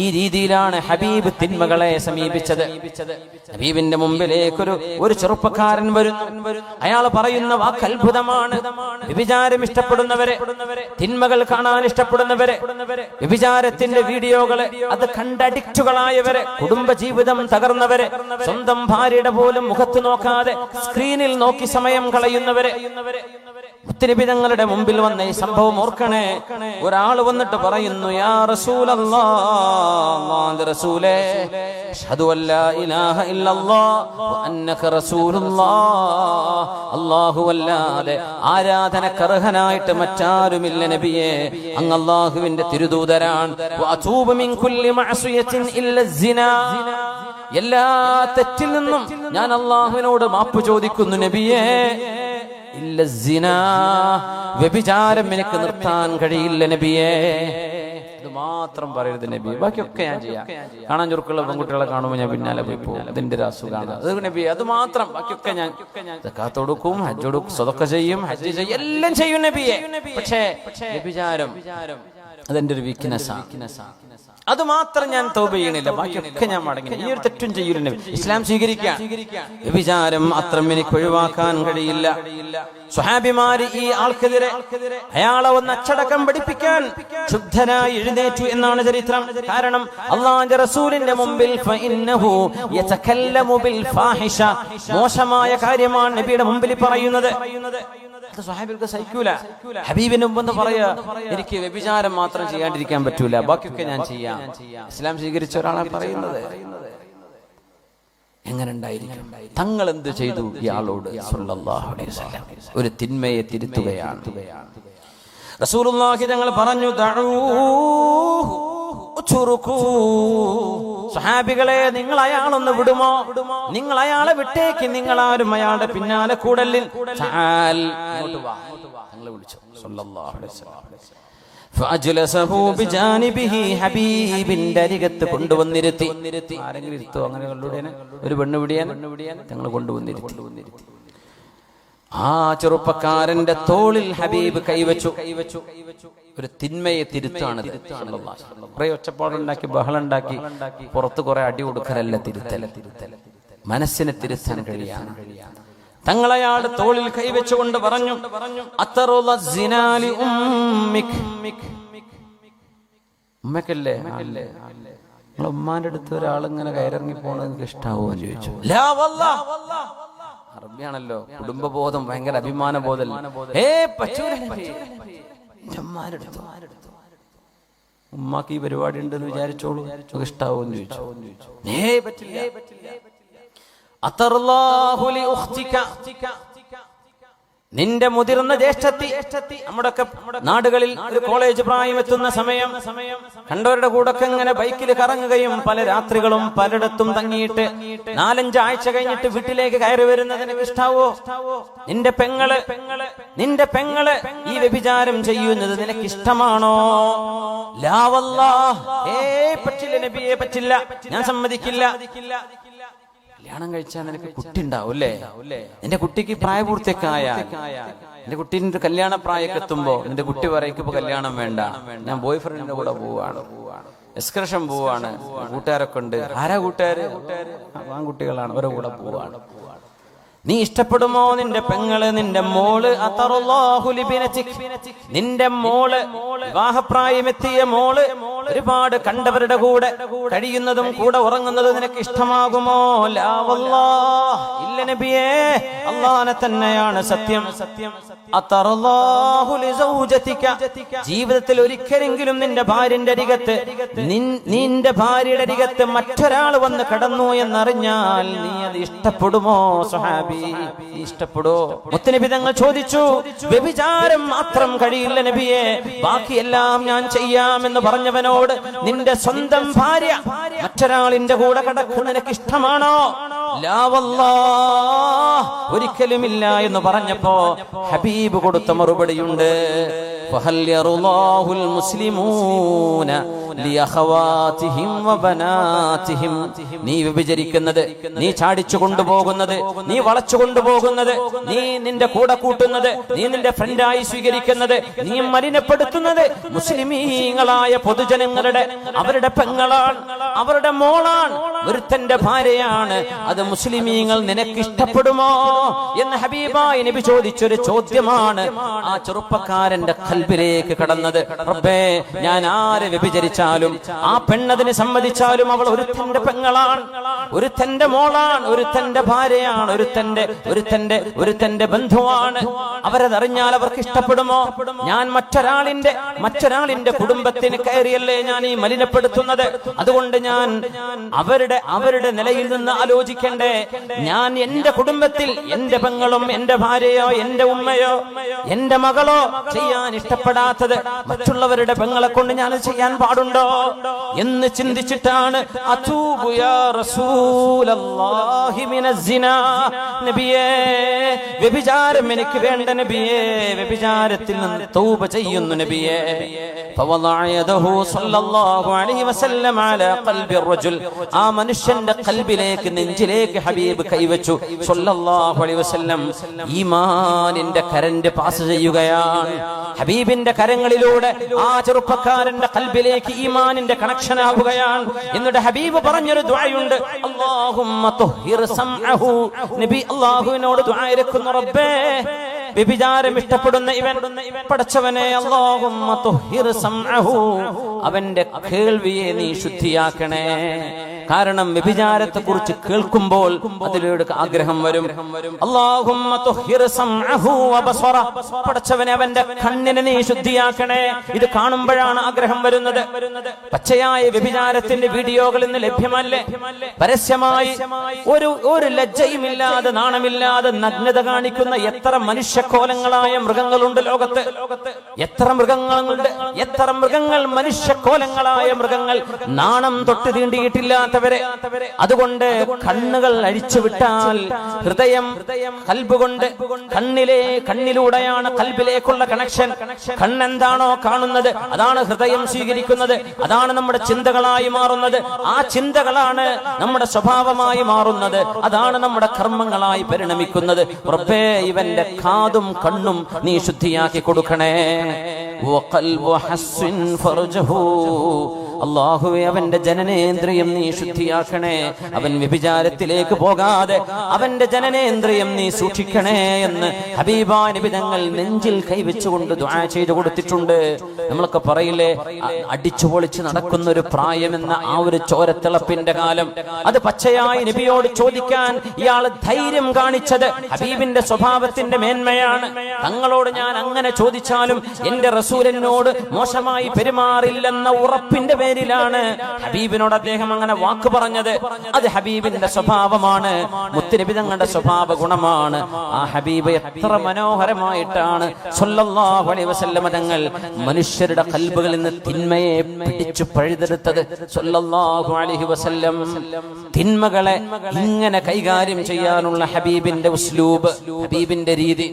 ഈ രീതിയിലാണ് ഹബീബ് തിന്മകളെ സമീപിച്ചത്. ഹബീബിന്റെ മുമ്പിലേക്കൊരു ഒരു ചെറുപ്പക്കാരൻ വരുന്നു. അയാൾ പറയുന്ന വാക്ക് അത്ഭുതമാണ്. വ്യഭിചാരം ഇഷ്ടപ്പെടുന്നവരെ തിന്മകൾ കാണാൻ ഇഷ്ടപ്പെടുന്നവരെ വ്യഭിചാരത്തിന്റെ വീഡിയോകളെ അത് കണ്ടഡിക്റ്റുകളായവരെ കുടുംബജീവിതം തകർന്നവരെ സ്വന്തം ഭാര്യയുടെ പോലും മുഖത്ത് നോക്കാതെ സ്ക്രീനിൽ നോക്കി സമയം കളയുന്നവരെ മുത്തനബി തങ്ങളുടെ മുമ്പിൽ വന്ന ഈ സംഭവം ഓർക്കണേ. ഒരാൾ വന്നിട്ട് പറയുന്നു യാ റസൂലേ അഷ്ഹദു അല്ലാ ഇലാഹ ഇല്ലല്ലാഹ് വ അന്നക റസൂലുള്ളാഹ് അല്ലാഹു അല്ലാതെ ആരാധനക്കർഹനായിട്ട് മറ്റാരുമില്ല നബിയേ അങ്ങ് അല്ലാഹുവിന്റെ തിരുദൂതരാണ്. എല്ലാ തെറ്റിൽ നിന്നും ഞാൻ അള്ളാഹുവിനോട് മാപ്പ് ചോദിക്കുന്നു നബിയേ വ്യഭിചാരം എനിക്ക് നിർത്താൻ കഴിയില്ല നബിയേ. ഇത് മാത്രം പറയരുത് നബി ബാക്കിയൊക്കെ ഞാൻ ചെയ്യാം. കാണാൻ ചുരുക്കുള്ള പെൺകുട്ടികളെ കാണുമ്പോൾ ഞാൻ പിന്നാലെ പോയി പോകും. അതിന്റെ ഒരു അസുഖമാണ്. അത് നബി അത് മാത്രം. ബാക്കിയൊക്കെ ഞാൻ സക്കാത്ത് കൊടുക്കും ഹജ്ജ് കൊടുക്കും സ്വതൊക്കെ ചെയ്യും ഹജ്ജ് ചെയ്യും എല്ലാം ചെയ്യും നബിയെ. പക്ഷേ വ്യഭിചാരം അതെന്റെ ഒരു വീക്ക്നെസ്സാണ് അത് മാത്രം ഞാൻ തൗബ ചെയ്യണില്ല. ബാക്കിയൊക്കെ ഞാൻ മടങ്ങി. ഈ ഒരു തെറ്റും ചെയ്യൂല. ഇസ്ലാം സ്വീകരിക്കാൻ വിചാരം അത്രം എനിക്ക് ഒഴിവാക്കാൻ കഴിയില്ല. സ്വഹാബിമാര് ഈ ആൾക്കെതിരെ അയാളെ ഒന്ന് അച്ചടക്കം പഠിപ്പിക്കാൻ ശുദ്ധനായി എഴുന്നേറ്റു എന്നാണ് ചരിത്രം. കാരണം അള്ളാന്റെ റസൂലിന്റെ മുമ്പിൽ മോശമായ കാര്യമാണ് നബിയുടെ മുമ്പിൽ പറയുന്നത്. അത് സ്വഹാബികൾക്ക് സഹിക്കൂല. ഹബീബിന് മുമ്പ് പറയാ എനിക്ക് വ്യഭിചാരം മാത്രം ചെയ്യാണ്ടിരിക്കാൻ പറ്റൂല. ബാക്കിയൊക്കെ ഞാൻ ചെയ്യാം. ഇസ്ലാം സ്വീകരിച്ച ഒരാളാണ് പറയുന്നത്. എങ്ങനെ ഉണ്ടായിരിക്കും? തങ്ങൾ എന്ത് ചെയ്തു? ഇയാളോട് ഒരു തിന്മയെ തിരുത്തുകയാണ്. റസൂലുള്ളാഹി തങ്ങൾ പറഞ്ഞു ഉച്ചുറുക്കൂ. സഹാബികളെ നിങ്ങൾ അയാളൊന്ന് വിടുമോ? നിങ്ങൾ അയാളെ വിട്ടേക്ക് നിങ്ങൾ ആരും അയാളുടെ പിന്നാലെ കൂടലിൽ വിളിച്ചു. ഹബീബിന്റെ അരികത്ത് കൊണ്ടുവന്നിരുത്തി. ആരെങ്കിലും ഇരുത്തോ? അങ്ങനെ ഒരു പെണ്ണ് വിടിയാൻ തങ്ങൾ കൊണ്ടുവന്നിരുത്തി. ആ ചെറുപ്പക്കാരന്റെ തോളിൽ ഹബീബ് കൈവച്ചു. കൈവച്ചു കൈവച്ചു ഒരു തിന്മയെ തിരുത്താണ്. കുറെ ഒച്ചപ്പാടുണ്ടാക്കി ബഹളുണ്ടാക്കി പുറത്ത് കുറെ അടി കൊടുക്കലല്ല തിരുത്തല തിരുത്തല മനസ്സിനെ തിരുത്താൻ കഴിയാണ്. തങ്ങളയാൾ തോളിൽ കൈവച്ചുകൊണ്ട് പറഞ്ഞു ഉമ്മിക് ഉമ്മക്കല്ലേ അല്ലേ ഉമ്മാന്റെ അടുത്ത് ഒരാളിങ്ങനെ കയറിറങ്ങി നിങ്ങൾക്ക് ഇഷ്ടാവോ ചോദിച്ചു. അറബിയാണല്ലോ. കുടുംബബോധം ഭയങ്കര അഭിമാന ബോധം ഉമ്മാക്ക് ഈ പരിപാടി ഉണ്ടെന്ന് വിചാരിച്ചോളൂ. ഇഷ്ടാവും ഇഷ്ടാവോ ചോദിച്ചു. പറ്റില്ല. നിന്റെ മുതിർന്ന ജ്യേഷ്ഠത്തി നമ്മുടെ നാടുകളിൽ ഒരു കോളേജ് പ്രായം എത്തുന്ന സമയം കണ്ടവരുടെ കൂടെ ഇങ്ങനെ ബൈക്കിൽ കറങ്ങുകയും പല രാത്രികളും പലയിടത്തും തങ്ങിയിട്ട് നാലഞ്ച് ആഴ്ച കഴിഞ്ഞിട്ട് വീട്ടിലേക്ക് കയറി വരുന്നതിന് ഇഷ്ടാവോ? നിന്റെ പെങ്ങൾ നിന്റെ പെങ്ങൾ ഈ വ്യഭിചാരം ചെയ്യുന്നത് നിനക്ക് ഇഷ്ടമാണോ? ലാവല്ലാ ഏ പറ്റില്ല നബിയെ പറ്റില്ല ഞാൻ സമ്മതിക്കില്ല. കല്യാണം കഴിച്ചാൽ നിനക്ക് കുട്ടി ഉണ്ടാവും അല്ലേ നിന്റെ കുട്ടിക്ക് പ്രായപൂർത്തിയൊക്കെ എന്റെ കുട്ടീന്റെ കല്യാണ പ്രായമൊക്കെ എത്തുമ്പോ നിന്റെ കുട്ടി പറയും ഇപ്പൊ കല്യാണം വേണ്ട. ഞാൻ ബോയ് ഫ്രണ്ടിന്റെ കൂടെ പോവാണ്. എക്സ്കർഷൻ പോവാണ്. കൂട്ടുകാരൊക്കെ ഉണ്ട്. ആരാ കൂട്ടുകാര്? കുട്ടികളാണ് അവരുടെ കൂടെ പോവാണ്. നീ ഇഷ്ടപ്പെടുമോ നിന്റെ പെങ്ങൾ? നിന്റെ മോൾ. നിന്റെ മോൾ? വിവാഹപ്രായമെത്തിയ മോൾ ഒരുപാട് കണ്ടവരുടെ കൂടെ കഴിയുന്നതും കൂടെ ഉറങ്ങുന്നതും നിനക്ക് ഇഷ്ടമാകുമോ? ഇല്ല നബിയേ അള്ളാനെ തന്നെയാണ് സത്യം. സത്യം. ജീവിതത്തിൽ ഒരിക്കലെങ്കിലും നിന്റെ ഭാര്യന്റെ അരികത്ത് നിന്റെ ഭാര്യയുടെ അരികത്ത് മറ്റൊരാൾ വന്ന് കടന്നു എന്നറിഞ്ഞാൽ നീ അത് ഇഷ്ടപ്പെടുമോ സുഹാബി ഇഷ്ടപ്പെടോ മുത്തനബി ചോദിച്ചു വ്യഭിചാരം മാത്രം കഴിയില്ല നബിയെ. ബാക്കിയെല്ലാം ഞാൻ ചെയ്യാമെന്ന് പറഞ്ഞവനോട് നിന്റെ സ്വന്തം ഭാര്യ മറ്റൊരാളിന്റെ കൂടെ കടക്കുന്ന നിനക്ക് ഇഷ്ടമാണോ. ഒരിക്കലുമില്ല എന്ന് പറഞ്ഞപ്പോ ഹബീബ് കൊടുത്ത മറുപടിയുണ്ട് മുസ്ലിമൂന നീ വ്യഭിചരിക്കുന്നത് നീ ചാടിച്ചു കൊണ്ടുപോകുന്നത് നീ വളച്ചു കൊണ്ടുപോകുന്നത് നീ നിന്റെ കൂടെ കൂട്ടുന്നത് നീ നിന്റെ ഫ്രണ്ടായി സ്വീകരിക്കുന്നത് നീ മലിനപ്പെടുത്തുന്നത് മുസ്ലിമീങ്ങളായ പൊതുജനങ്ങളുടെ അവരുടെ പെങ്ങളാണ് അവരുടെ മോളാണ് ഒരുത്തന്റെ ഭാര്യയാണ്. അത് മുസ്ലിമീങ്ങൾ നിനക്ക് ഇഷ്ടപ്പെടുമോ എന്ന് ഹബീബായി നബി ചോദിച്ചൊരു ചോദ്യമാണ്. ആ ചെറുപ്പക്കാരന്റെ കൽബിലേക്ക് കടന്നത്. റബ്ബേ ഞാൻ ആരെ വ്യഭിചരിച്ചാലും ആ പെണ്ണതിന് സമ്മതിച്ചാലും അവൾ ഒരു തന്റെ പെങ്ങളാണ് ഒരു തന്റെ മോളാണ് ഒരു തന്റെ ഭാര്യയാണ് ഒരു തന്റെ ഒരു തന്റെ ഒരു തന്റെ ബന്ധുവാണ് അവരതറിഞ്ഞാൽ അവർക്ക് ഇഷ്ടപ്പെടുമോ? ഞാൻ മറ്റൊരാളിന്റെ മറ്റൊരാളിന്റെ കുടുംബത്തിന് കയറിയല്ലേ ഞാൻ ഈ മലിനപ്പെടുത്തുന്നത്? അതുകൊണ്ട് ഞാൻ അവരുടെ അവരുടെ നിലയിൽ നിന്ന് ആലോചിക്കണ്ടേ. ഞാൻ എന്റെ കുടുംബത്തിൽ എന്റെ പെങ്ങളും എന്റെ ഭാര്യയോ എന്റെ ഉമ്മയോ എന്റെ മകളോ ചെയ്യാൻ ഇഷ്ടപ്പെടാത്തത് മറ്റുള്ളവരുടെ പെങ്ങളെ കൊണ്ട് ഞാൻ ചെയ്യാൻ പാടുണ്ടോ? ഉണ്ടോ എന്ന് ചിന്തിച്ചിട്ടാണ് നബിയേ വ്യഭിചാരം എനിക്ക് വേണ്ട നബിയേ. വ്യഭിചാരത്തിൽ നിന്ന് തൗബ ചെയ്യുന്നു നബിയേ. ആ മനുഷ്യന്റെ നെഞ്ചിലേക്ക് ഹബീബ് പാസ് ചെയ്യുകയാണ്. ഹബീബിന്റെ കരങ്ങളിലൂടെ ആ ചെറുപ്പക്കാരന്റെ കൽബിലേക്ക് ഈമാനിന്റെ കണക്ഷൻ ആവുകയാണ് എന്നിട്ട് ഹബീബ് പറഞ്ഞൊരു സംഅഹു നബി അല്ലാഹുവിനോട് ദുആ ഇരക്കുന്നു റബ്ബേ. വ്യഭിചാരം ഇഷ്ടപ്പെടുന്ന ഇവൻ പടച്ചവനെ സംഅഹു അവന്റെ കേൾവിയെ നീ ശുദ്ധിയാക്കണേ. കാരണം വ്യഭിചാരത്തെ കുറിച്ച് കേൾക്കുമ്പോൾ അതിലൂടെ ആഗ്രഹം വരും. പടച്ചവനെ അവന്റെ കണ്ണിനെ നീ ശുദ്ധിയാക്കണേ. ഇത് കാണുമ്പോഴാണ് ആഗ്രഹം വരുന്നത്. പച്ചയായ വ്യഭിചാരത്തിന്റെ വീഡിയോകൾ ഇന്ന് ലഭ്യമല്ലേ? പരസ്യമായി ഒരു ഒരു ലജ്ജയുമില്ലാതെ നാണമില്ലാതെ നഗ്നത കാണിക്കുന്ന എത്ര മനുഷ്യക്കോലങ്ങളായ മൃഗങ്ങളുണ്ട് ലോകത്ത്? എത്ര മൃഗങ്ങളുണ്ട്? എത്ര മൃഗങ്ങൾ മനുഷ്യക്കോലങ്ങളായ മൃഗങ്ങൾ നാണം തൊട്ട് തീണ്ടിയിട്ടില്ലാത്തവരെ അതുകൊണ്ട് കണ്ണുകൾ അഴിച്ചു വിട്ടാൽ ഹൃദയം കൽബ് കൊണ്ട് കണ്ണിലെ കണ്ണിലൂടെയാണ് കൽബിലേക്കുള്ള കണക്ഷൻ. കണ്ണെന്താണോ കാണുന്നത് അതാണ് ഹൃദയം സ്വീകരിക്കുന്നത്. അതാണ് നമ്മുടെ ചിന്തകളായി മാറുന്നത്. ആ ചിന്തകളാണ് നമ്മുടെ സ്വഭാവമായി മാറുന്നത്. അതാണ് നമ്മുടെ കർമ്മങ്ങളായി പരിണമിക്കുന്നത്. ഉറപ്പേ ഇവന്റെ കാതും കണ്ണും നീ ശുദ്ധിയാക്കി കൊടുക്കണേ. അള്ളാഹുവെ അവന്റെ ജനനേന്ദ്രിയം നീ ശുദ്ധിയാക്കണേ. അവൻ വ്യഭിചാരത്തിലേക്ക് പോകാതെ അവന്റെ ജനനേന്ദ്രിയം നീ സൂക്ഷിക്കണേ എന്ന് ഹബീബാ നിബിതങ്ങൾ നെഞ്ചിൽ കൈവച്ചുകൊണ്ട് ദുആ ചെയ്തു കൊടുത്തിട്ടുണ്ട്. നമ്മളൊക്കെ പറയില്ലേ അടിച്ചു പൊളിച്ച് നടക്കുന്ന ഒരു പ്രായമെന്ന ആ ഒരു ചോരത്തിളപ്പിന്റെ കാലം. അത് പച്ചയായി നബിയോട് ചോദിക്കാൻ ഇയാൾ ധൈര്യം കാണിച്ചത് ഹബീബിന്റെ സ്വഭാവത്തിന്റെ മേന്മയാണ്. തങ്ങളോട് ഞാൻ അങ്ങനെ ചോദിച്ചാലും എന്റെ റസൂലിനോട് മോശമായി പെരുമാറില്ലെന്ന ഉറപ്പിന്റെ പേരിലാണ് ഹബീബിനോട് അദ്ദേഹം അങ്ങനെ വാക്ക് പറഞ്ഞത്. അത് ഹബീബിന്റെ സ്വഭാവമാണ്. മുത്തുനബി തങ്ങളുടെ സ്വഭാവ ഗുണമാണ്. ആ ഹബീബ് എത്ര മനോഹരമായിട്ടാണ്. സല്ലല്ലാഹു അലൈഹി തങ്ങൾ മനുഷ്യരുടെ കൽബുകളിൽ നിന്ന് തിന്മയെ പിടിച്ചു പഴുതെടുത്തത്. സല്ലല്ലാഹു അലൈഹി വസല്ലം തിന്മകളെ ഇങ്ങനെ കൈകാര്യം ചെയ്യാനുള്ള ഹബീബിന്റെ ഉസ്ലൂബ് ഹബീബിന്റെ രീതി.